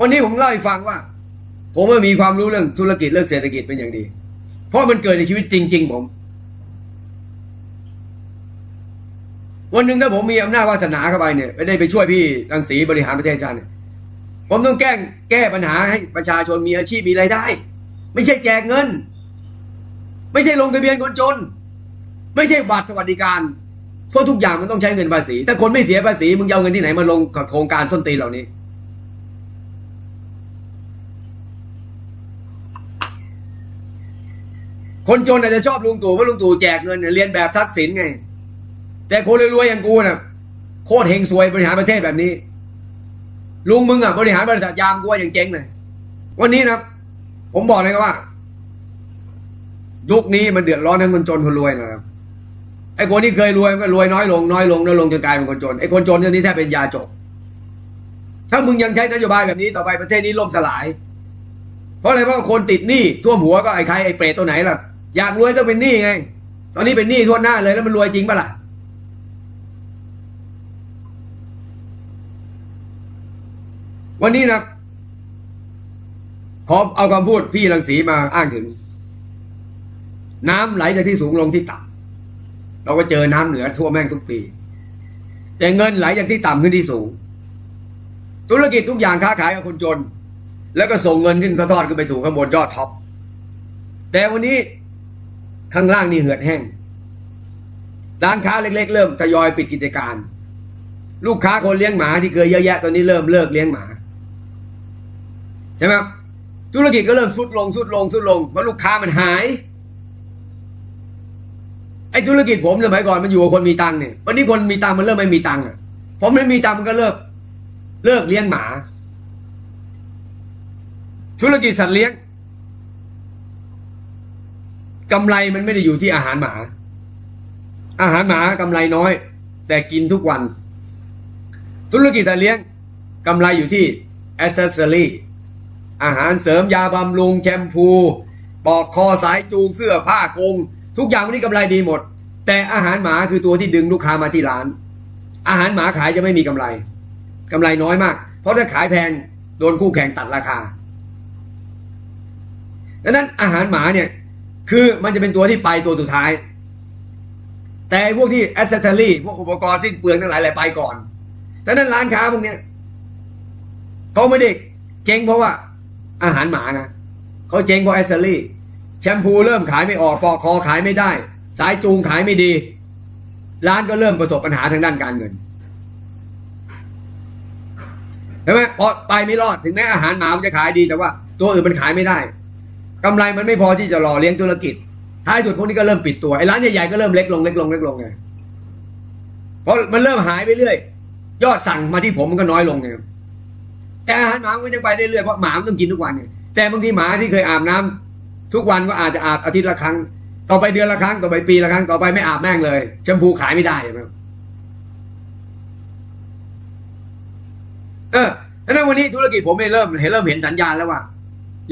วันนี้ผมเล่าให้ฟังว่า ผมม่มีความรู้เรื่องธุรกิจเรื่องเศรษฐกิจเป็นอย่างดี เพราะมันเกิดในชีวิตจริง ๆ ผม วันหนึ่งถ้าผมมีอำนาจวาสนาเข้าไปเนี่ยไม่ได้ไปช่วยพี่รังสีบริหารประเทศชาติเนี่ยผมต้องแก้แก้ปัญหาให้ประชาชนมีอาชีพมีรายได้ ไม่ใช่แจกเงิน ไม่ใช่ลงทะเบียนคนจน ไม่ใช่บัตรสวัสดิการเพราะทุกอย่างมันต้องใช้เงินภาษี ถ้าคนไม่เสียภาษีมึงเอาเงินที่ไหนมาลงกับโครงการส้นตีนเหล่านี้ คนจนอาจจะชอบลุงตู่เพราะลุงตู่แจกเงินเรียนแบบทักษิณไง แต่คนรวยๆอย่างกูน่ะโคตรเฮงซวยบริหารประเทศแบบนี้ ลุงมึงอะบริหารบริษัทยามกูอย่างเจ๊งเลยวันนี้นะผมบอกเลยว่ายุคนี้มันเดือดร้อนทั้งคนจนคนรวยนะครับไอ้คนที่เคยรวยก็รวยน้อยลงน้อยลงน้อยลงจนกลายเป็นคนจนไอ้คนจนเดี๋ยวนี้แทบเป็นยาจกถ้ามึงยังใช้นโยบายแบบนี้ต่อไปประเทศนี้ล่มสลาย เพราะอะไรเพราะคนติดหนี้ท่วมหัวก็ไอ้ใครไอ้เปรตตัวไหนล่ะ อยากรวยต้องเป็นหนี้ไง ตอนนี้เป็นหนี้ทั่วหน้าเลยแล้วมันรวยจริงปะล่ะ วันนี้นะขอเอาคำพูดพี่รังสีมาอ้างถึง น้ำไหลจากที่สูงลงที่ต่ำเราก็เจอน้ำเหนือทั่วแม่งทุกปี แต่เงินไหลจากที่ต่ำขึ้นที่สูง ธุรกิจทุกอย่างค้าขายกับคนจน แล้วก็ส่งเงินขึ้นทอดขึ้นไปถูกข้างบนยอดท็อปแต่วันนี้ ข้างล่างนี่เหือดแห้ง ร้านค้าเล็ก ๆ เริ่มทยอยปิดกิจการ ลูกค้าคนเลี้ยงหมาที่เคยเยอะแยะตอนนี้เริ่มเลิกเลี้ยงหมาใช่ไหมธุรกิจก็เริ่มสุดลงสุดลงสุดลงเพราะลูกค้ามันหายไอ้ธุรกิจผมสมัยก่อนมันอยู่กับคนมีตังค์เนี่ยวันนี้คนมีตังค์มันเริ่มไม่มีตังค์อะผมไม่มีตังค์มันก็เลิก เลิกเลี้ยงหมา ธุรกิจสัตว์เลี้ยง กำไรมันไม่ได้อยู่ที่อาหารหมา อาหารหมากำไรน้อย แต่กินทุกวัน ธุรกิจสัตว์เลี้ยงกำไรอยู่ที่ accessory อาหารเสริมยาบำรุงแชมพูปอกคอสายจูงเสื้อผ้ากง ทุกอย่างวันนี้กำไรดีหมด แต่อาหารหมาคือตัวที่ดึงลูกค้ามาที่ร้าน อาหารหมาขายจะไม่มีกำไรกำไรน้อยมาก เพราะถ้าขายแพงโดนคู่แข่งตัดราคาดังนั้นอาหารหมาเนี่ย คือมันจะเป็นตัวที่ไปตัวสุดท้าย แต่พวกที่ accessory พวกอุปกรณ์สิ้นเปลืองทั้งหลายแหละไปก่อนดังนั้นร้านค้าพวกเนี้ยเขาไม่ได้เจ๊งเพราะว่าอาหารหมานะเขาเจ๊งเพราะ accessory แชมพูเริ่มขายไม่ออกปอกคอขายไม่ได้ สายจูงขายไม่ดี ร้านก็เริ่มประสบปัญหาทางด้านการเงินเห็นไหมพอไปไม่รอดถึงแม้อาหารหมามันจะขายดีแต่ว่า ตัวอื่นมันขายไม่ได้ กำไรมันไม่พอที่จะหล่อเลี้ยงธุรกิจ ท้ายสุดพวกนี้ก็เริ่มปิดตัว ไอ้ร้านใหญ่ๆก็เริ่มเล็กลงเล็กลงเล็กลงไง เพราะมันเริ่มหายไปเรื่อย ยอดสั่งมาที่ผมมันก็น้อยลงไง แต่อาหารหมามันยังไปได้เรื่อยเพราะหมามันต้องกินทุกวันไงแต่บางทีหมาที่เคยอาบน้ำทุกวันก็อาจจะอาบอาทิตย์ละครั้ง ต่อไปเดือนละครั้ง ต่อไปปีละครั้ง ต่อไปไม่อาบแม่งเลย แชมพูขายไม่ได้ใช่ไหมเออดังนั้นวันนี้ธุรกิจผมเริ่มเห็นเริ่มเห็นสัญญาณแล้วว่า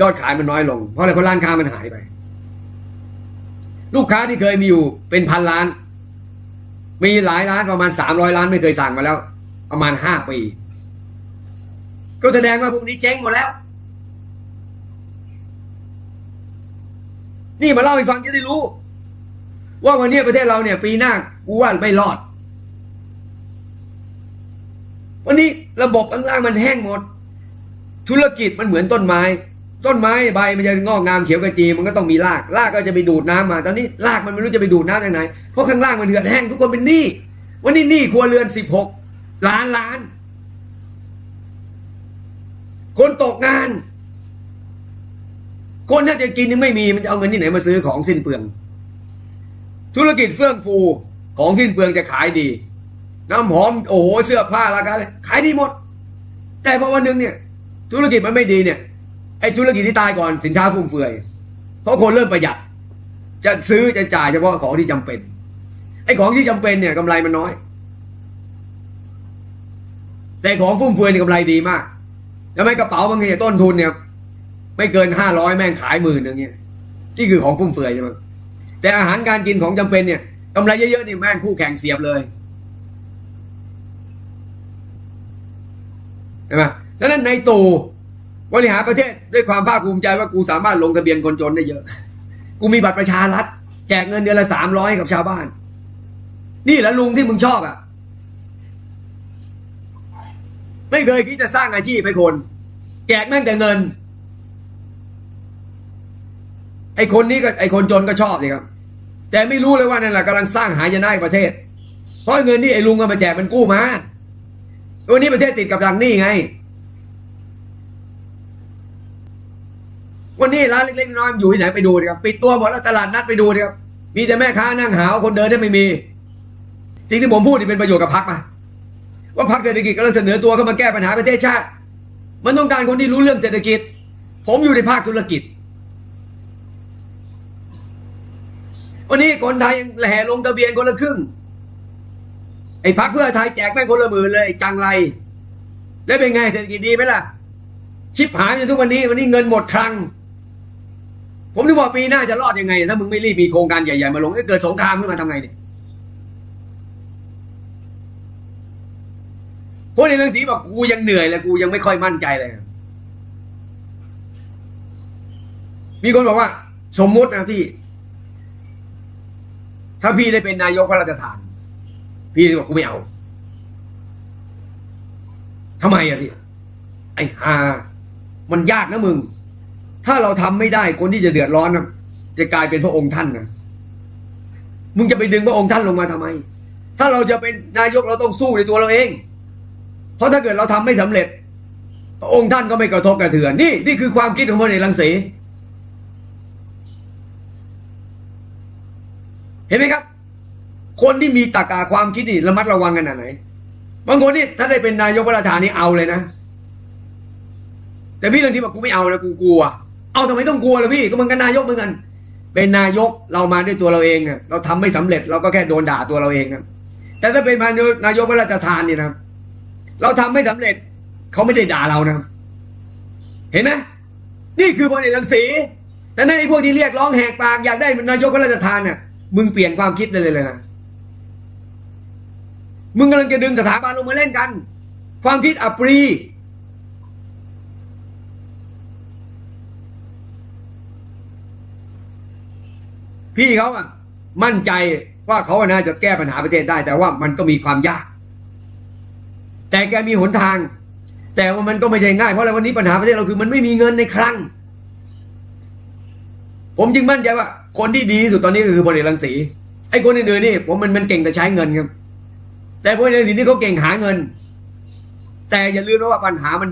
ยอดขายมันน้อยลง เพราะอะไรเพราะร้านค้ามันหายไป ลูกค้าที่เคยมีอยู่เป็นพันล้าน มีหลายร้านประมาณสามร้อยล้านไม่เคยสั่งมาแล้ว ประมาณห้าปี ก็แสดงว่าพวกนี้เจ๊งหมดแล้ว นี่มาเล่าให้ฟังจะได้รู้ ว่าวันนี้ประเทศเราเนี่ย ปีหน้ากูว่าไม่รอด วันนี้ระบบข้างล่างมันแห้งหมดธุรกิจมันเหมือนต้นไม้ ต้นไม้ใบมันจะงอกงามเขียวกระจีมันก็ต้องมีรากรากก็จะไปดูดน้ำมา ตอนนี้รากมันไม่รู้จะไปดูดน้ำจากไหนเพราะข้างล่างมันเหือดแห้งทุกคนเป็นหนี้วันนี้หนี้ครัวเรือนสิบหกล้านล้าน คนตกงาน คนถ้าจะกินยังไม่มีมันจะเอาเงินที่ไหนมาซื้อของสิ้นเปลือง ธุรกิจเฟื่องฟูของสิ้นเปลืองจะขายดี น้ำหอมโอ้โหเสื้อผ้าราคาขายดีหมด แต่พอวันหนึ่งเนี่ย ธุรกิจมันไม่ดีเนี่ย ไอ้ธุรกิจที่ตายก่อนสินค้าฟุ่มเฟือย เพราะคนเริ่มประหยัด จะซื้อจะจ่ายเฉพาะของที่จำเป็น ไอ้ของที่จำเป็นเนี่ยกำไรมันน้อย แต่ของฟุ่มเฟือยนี่กำไรดีมาก แล้วไม่กระเป๋าบางทีต้นทุนเนี่ย ไม่เกินห้าร้อยแม่งขายหมื่นอย่างเงี้ยนี่คือของฟุ่มเฟือยใช่ไหมแต่อาหารการกินของจำเป็นเนี่ยกำไรเยอะๆนี่แม่งคู่แข่งเสียบเลยใช่ไหมดังนั้นในตู บริหารประเทศด้วยความภาคภูมิใจว่ากูสามารถลงทะเบียนคนจนได้เยอะ กูมีบัตรประชารัฐแจกเงินเดือนละสามร้อยกับชาวบ้าน นี่แหละลุงที่มึงชอบอะ ไม่เคยคิดจะสร้างอาชีพให้คน แจกแม่งแต่เงิน ไอ้คนนี้ก็ไอ้คนจนก็ชอบเลยครับ แต่ไม่รู้เลยว่านั่นแหละกำลังสร้างหายนะให้ประเทศ เพราะเงินนี่ไอ้ลุงก็มาแจกมันกู้มาวันนี้ประเทศติดกับดังนี้ไง วันนี้ร้านเล็กๆน้อยๆอยู่ที่ไหนไปดูดิครับปิดตัวหมดแล้วตลาดนัดไปดูดิครับมีแต่แม่ค้านั่งหาวคนเดินได้ไม่มี สิ่งที่ผมพูดนี่เป็นประโยชน์กับพรรคมาว่าพรรคเศรษฐกิจกำลังเสนอตัวเข้ามาแก้ปัญหาประเทศชาติ มันต้องการคนที่รู้เรื่องเศรษฐกิจ ผมอยู่ในภาคธุรกิจ วันนี้คนไทยยังแห่ลงทะเบียนคนละครึ่ง ไอ้พักเพื่อไทยแจกแม่คนละหมื่นเลยจังไร แล้วเป็นไงเศรษฐกิจดีไหมล่ะ ชิบหายจนทุกวันนี้วันนี้เงินหมดคลัง ผมนึกว่าปีหน้าจะรอดยังไง ถ้ามึงไม่รีบมีโครงการใหญ่ๆมาลงถ้าเกิดสงครามขึ้นมาทำไงเนี่ยคนในเรื่องสีบอกกูยังเหนื่อยเลยกูยังไม่ค่อยมั่นใจเลย มีคนบอกว่า สมมุตินะพี่ ถ้าพี่ได้เป็นนายกพระราชทาน พี่บอกกูไม่เอาทำไมอะพี่ ไอ้ฮามันยากนะมึง ถ้าเราทำไม่ได้คนที่จะเดือดร้อนนะจะกลายเป็นพระองค์ท่านนะมึงจะไปดึงพระองค์ท่านลงมาทำไม ถ้าเราจะเป็นนายกเราต้องสู้ในตัวเราเอง เพราะถ้าเกิดเราทำไม่สำเร็จ พระองค์ท่านก็ไม่กระทบกระเทือนนี่นี่คือความคิดของพลเอกรังสีเห็นไหมครับ คนที่มีตรรกะความคิดนี่ระมัดระวังกันขนาดไหนบางคนนี่ถ้าได้เป็นนายกประธานนี่เอาเลยนะ แต่พี่เรื่องที่บอกกูไม่เอานะกูกลัว เอาทำไมต้องกลัวล่ะพี่ก็มันกันนายกเหมือนกัน เป็นนายกเรามาด้วยตัวเราเองอะเราทำไม่สำเร็จเราก็แค่โดนด่าตัวเราเองครับแต่ถ้าเป็นนายกพระราชทานเนี่ยนะเราทำไม่สำเร็จเขาไม่ได้ด่าเรานะ เห็นไหมนี่คือพลเอกรังสีแต่ในพวกที่เรียกร้องแหกปากอยากได้นนายกพระราชทานเนี่ยมึงเปลี่ยนความคิดเลยเลยนะมึงกำลังจะดึงสถาบันลงมาเล่นกัน ความคิดอัปรี พี่เขาอะมั่นใจว่าเขาน่าจะแก้ปัญหาประเทศได้ แต่ว่ามันก็มีความยาก แต่แกมีหนทาง แต่ว่ามันก็ไม่ใช่ง่ายเพราะอะไรวันนี้ปัญหาประเทศเราคือ มันไม่มีเงินในคลังผมจึงมั่นใจว่า คนที่ดีที่สุดตอนนี้ก็คือพลเอกรังสีไอ้คนอื่นๆนี่ผมมันมันเก่งแต่ใช้เงินครับ แต่พลเอกรังสีนี่เขาเก่งหาเงิน แต่อย่าลืมนะว่าปัญหามัน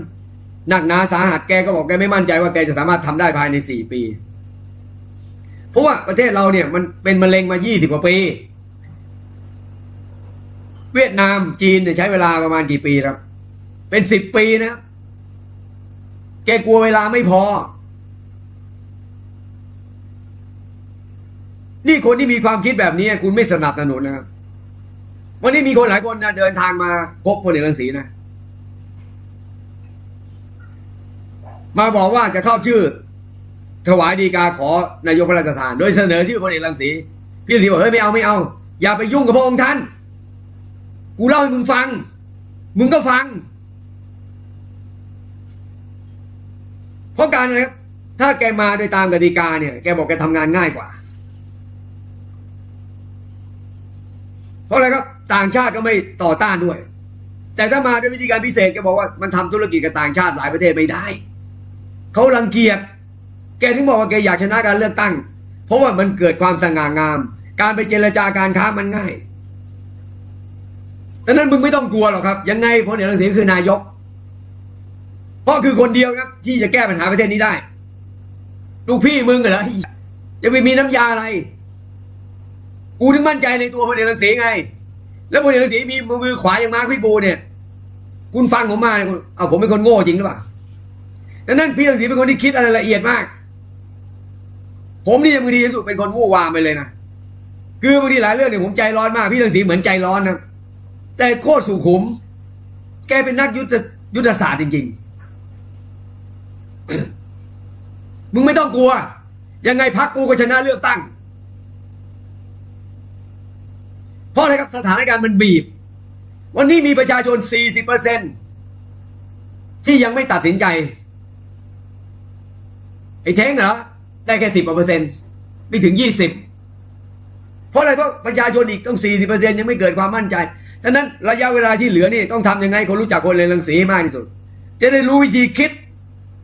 หนักหนาสาหัสแกก็บอกแกไม่มั่นใจว่าแกจะสามารถทำได้ภายในสี่ปี เพราะว่าประเทศเราเนี่ยมันเป็นมะเร็งมายี่สิบกว่าปี เวียดนามจีนเนี่ยใช้เวลาประมาณกี่ปีครับ เป็นสิบปีนะครับแกกลัวเวลาไม่พอ นี่คนที่มีความคิดแบบนี้คุณไม่สนับสนุนนะครับ วันนี้มีคนหลายคนนะเดินทางมาพบพลเอกรังสีนะ มาบอกว่าจะเข้าชื่อ ถวายดีกาขอนายกพระราชทาน โดยเสนอชื่อพลเอกรังสีพี่รังสีบอกเฮ้ยไม่เอาไม่เอา อย่าไปยุ่งกับพระองค์ท่าน กูเล่าให้มึงฟัง มึงก็ฟัง เพราะการนะครับถ้าแกมาโดยตามกติกาเนี่ย แกบอกแกทำงานง่ายกว่า เพราะอะไรครับ ต่างชาติก็ไม่ต่อต้านด้วย แต่ถ้ามาด้วยวิธีการพิเศษแกบอกว่ามันทำธุรกิจกับต่างชาติหลายประเทศไม่ได้ เขารังเกียจ แกถึงบอกว่าแกอยากชนะการเลือกตั้ง เพราะว่ามันเกิดความสง่างาม การไปเจรจาการค้ามันง่ายดังนั้นมึงไม่ต้องกลัวหรอกครับ ยังไงพลเอกรังสีคือนายก เพราะคือคนเดียวครับ ที่จะแก้ปัญหาประเทศนี้ได้ ลูกพี่มึงเหรอจะไปมีน้ำยาอะไร กูถึงมั่นใจในตัวพลเอกรังสีไง แล้วพลเอกรังสีมีมือขวาอย่างมาร์คพิบูเนี่ย คุณฟังผมมาเนี่ยเอาผมเป็นคนโง่จริงหรือเปล่าดังนั้นพี่รังสีเป็นคนที่คิดอะไรละเอียดมาก ผมนี่ยังบางทีที่สุดเป็นคนวู่วามไปเลยนะคือบางทีหลายเรื่องเนี่ยผมใจร้อนมากพี่รังสีเหมือนใจร้อนนะแต่โคตรสุขุม แกเป็นนักยุทธยุทธศาสตร์จริง ๆ มึงไม่ต้องกลัว ยังไงพักกูก็ชนะเลือกตั้ง เพราะอะไรครับสถานการณ์มันบีบ วันนี้มีประชาชน 40%ที่ยังไม่ตัดสินใจ ไอ้เท้งเหรอ ได้แค่สิบเปอร์เซ็นต์ไม่ถึงยี่สิบเพราะอะไรเพราะประชาชนอีกต้องสี่สิบเปอร์เซ็นต์ยังไม่เกิดความมั่นใจฉะนั้นระยะเวลาที่เหลือนี่ต้องทำยังไงคนรู้จักคนเรียนรังสีมากที่สุด จะได้รู้วิธีคิด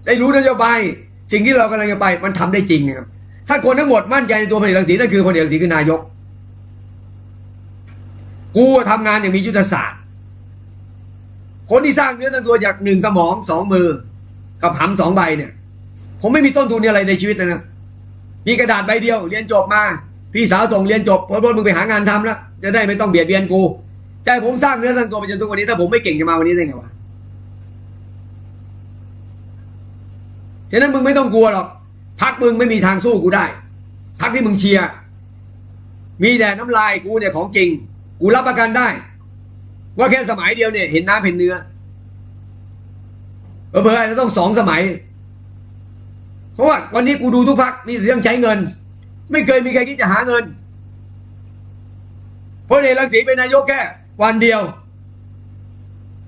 ได้รู้นโยบายสิ่งที่เรากำลังจะไปมันทำได้จริงนะครับถ้าคนทั้งหมดมั่นใจในตัวพลเอกรังสีนั่นคือพลเอกรังสีคือนายก กูทำงานอย่างมียุทธศาสตร์ คนที่สร้างเนื้อตั้งตัวจากหนึ่งสมองสองมือ กับหำสองใบเนี่ย ผมไม่มีต้นทุนอะไรในชีวิตเลยนะ มีกระดาษใบเดียว เรียนจบมา พี่สาวส่งเรียนจบพอพมึงไปหางานทำแล้วจะได้ไม่ต้องเบียดเบียนกูแต่ผมสร้างเนื้อตั้างตัวไปจนทุกวันนี้ถ้าผมไม่เก่งจะมาวันนี้ได้ไงวะฉะนั้นมึงไม่ต้องกลัวหรอกพักมึงไม่มีทางสู้กูได้พักที่มึงเชียร์มีแต่น้ำลายกูเนี่ยของจริง กูรับประกันได้ ว่าแค่สมัยเดียวเนี่ยเห็นน้ำเห็นเนื้อเผลอๆอาจจะต้องสองสมัย เพราะว่าวันนี้กูดูทุกพักนี่เรื่องใช้เงิน ไม่เคยมีใครคิดจะหาเงินพลเอกรังสีเป็นนายกแค่วันเดียว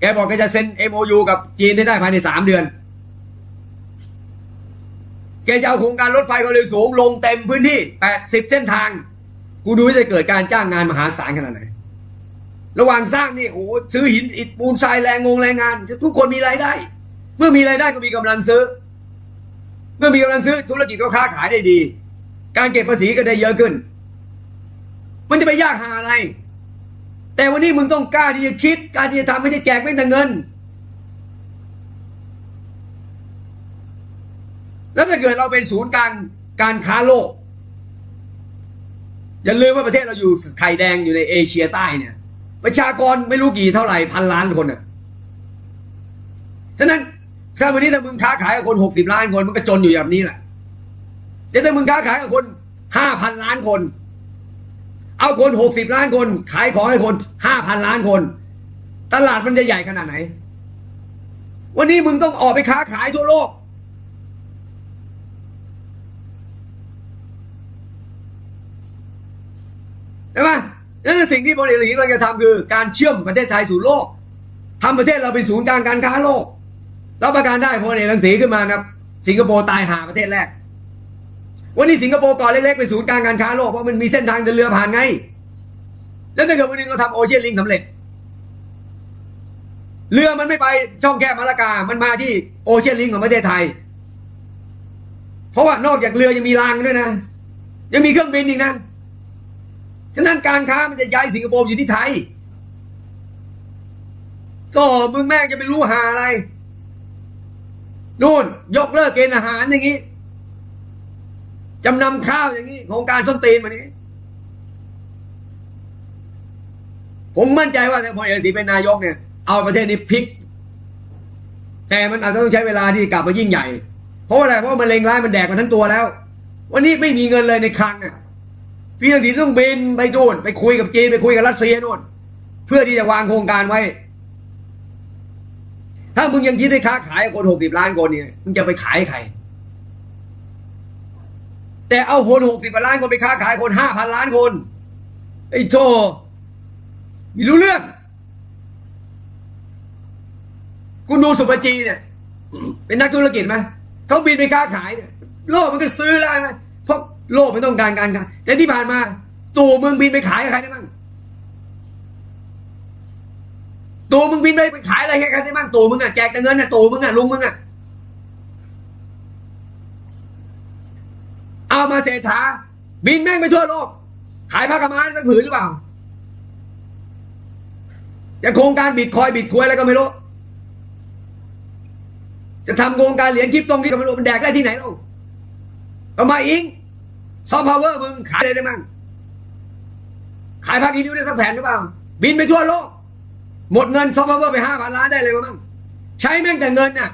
แกบอกแกจะเซ็น MOU กับจีนให้ได้ภายในสามเดือน แกจะเอาโครงการรถไฟความเร็วสูงลงเต็มพื้นที่แปดสิบเส้นทาง กูดูว่าจะเกิดการจ้างงานมหาศาลขนาดไหน ระหว่างสร้างนี่โอ้ซื้อหินอิฐปูนทรายแรงงงแรงงาน ทุกคนมีรายได้ เมื่อมีรายได้ก็มีกำลังซื้อ เมื่อมีกำลังซื้อธุรกิจก็ค้าขายได้ดี การเก็บภาษีก็ได้เยอะขึ้น มันจะไปยากหาอะไร แต่วันนี้มึงต้องกล้าที่จะคิดกล้าที่จะทำไม่ใช่แจกไม่แต่เงิน แล้วถ้าเกิดเราเป็นศูนย์กลางการค้าโลก อย่าลืมว่าประเทศเราอยู่ไข่แดงอยู่ในเอเชียใต้เนี่ย ประชากรไม่รู้กี่เท่าไหร่พันล้านคนน่ะฉะนั้น ถ้าวันนี้ถ้ามึงค้าขายกับคนหกสิบล้านคนมันก็จนอยู่แบบนี้แหละแต่ถ้ามึงค้าขายกับคนห้าพันล้านคน เอาคนหกสิบล้านคน ขายของให้คนห้าพันล้านคน ตลาดมันจะใหญ่ขนาดไหน วันนี้มึงต้องออกไปค้าขายทั่วโลกใช่ไหมนั่นคือสิ่งที่พลเอกประยุทธ์กำลังจะทำคือ การเชื่อมประเทศไทยสู่โลกทำประเทศเราเป็นศูนย์กลางการค้าโลก รับประกันได้พลเอกรังสีขึ้นมาครับ สิงคโปร์ตายหาประเทศแรก วันนี้สิงคโปร์ก่อนเล็กๆเป็นศูนย์กลางการค้าโลกเพราะมันมีเส้นทางเดินเรือผ่านไง แล้วถ้าเกิดวันนึงเราทำโอเชียนลิงสำเร็จ เรือมันไม่ไปช่องแคบมาลากา มันมาที่โอเชียนลิงของประเทศไทย เพราะว่านอกจากเรือยังมีรางด้วยนะ ยังมีเครื่องบินอีกนะ ฉะนั้นการค้ามันจะย้ายสิงคโปร์อยู่ที่ไทยก็มึงแม่งจะไปรู้หาอะไร นู่นยกเลิกเกณฑ์อาหารอย่างนี้จำนำข้าวอย่างนี้โครงการส้นตีนมานี้ ผมมั่นใจว่าถ้าพลเอกสีเป็นนายกเนี่ย เอาประเทศนี้พลิก แต่มันอาจจะต้องใช้เวลาที่กลับมายิ่งใหญ่ เพราะอะไรเพราะมันเลงร้ายมันแดกมาทั้งตัวแล้ว วันนี้ไม่มีเงินเลยในคลังอะพี่ทักษิณต้องบินไปโน่นไปคุยกับจีนไปคุยกับรัสเซียโน่นเพื่อที่จะวางโครงการไว้ ถ้ามึงยังคิดให้ค้าขายคนหกสิบล้านคนเนี่ยมึงจะไปขายให้ใคร แต่เอาคนหกสิบล้านคนไปค้าขายคนห้าพันล้านคน ไอ้โจไม่รู้เรื่องคุณดูสุปจีเนี่ย เป็นนักธุรกิจไหมเขาบินไปค้าขายเนี่ยโลกมันก็ซื้อแล้วไหมเพราะโลกมันต้องการการค้าแต่ที่ผ่านมาตัวมึงบินไปขายใครได้บ้าง ตัวมึงบินไปไปขายอะไรให้ใครได้บ้างตัวมึงอะแจกแต่เงินอะตัวมึงอะลุงมึงอะเอามาเศรษฐาบินแม่งไปทั่วโลก ขายผ้ากำมะสักผืนหรือเปล่าจะโครงการบิตคอยบิตควยอะไรก็ไม่รู้จะทำโครงการเหรียญคริปโตงที่ก็ไม่รู้มันแดกได้ที่ไหนเล่าเอามาอิงซอฟต์พาวเวอร์มึงขายอะไรได้มั่งขายภาคอีริ้วได้สักแผ่นหรือเปล่า บินไปทั่วโลก หมดเงินซอฟต์พาวเวอร์ไปห้าพันล้านได้เลยมั้งใช้แม่งแต่เงินน่ะ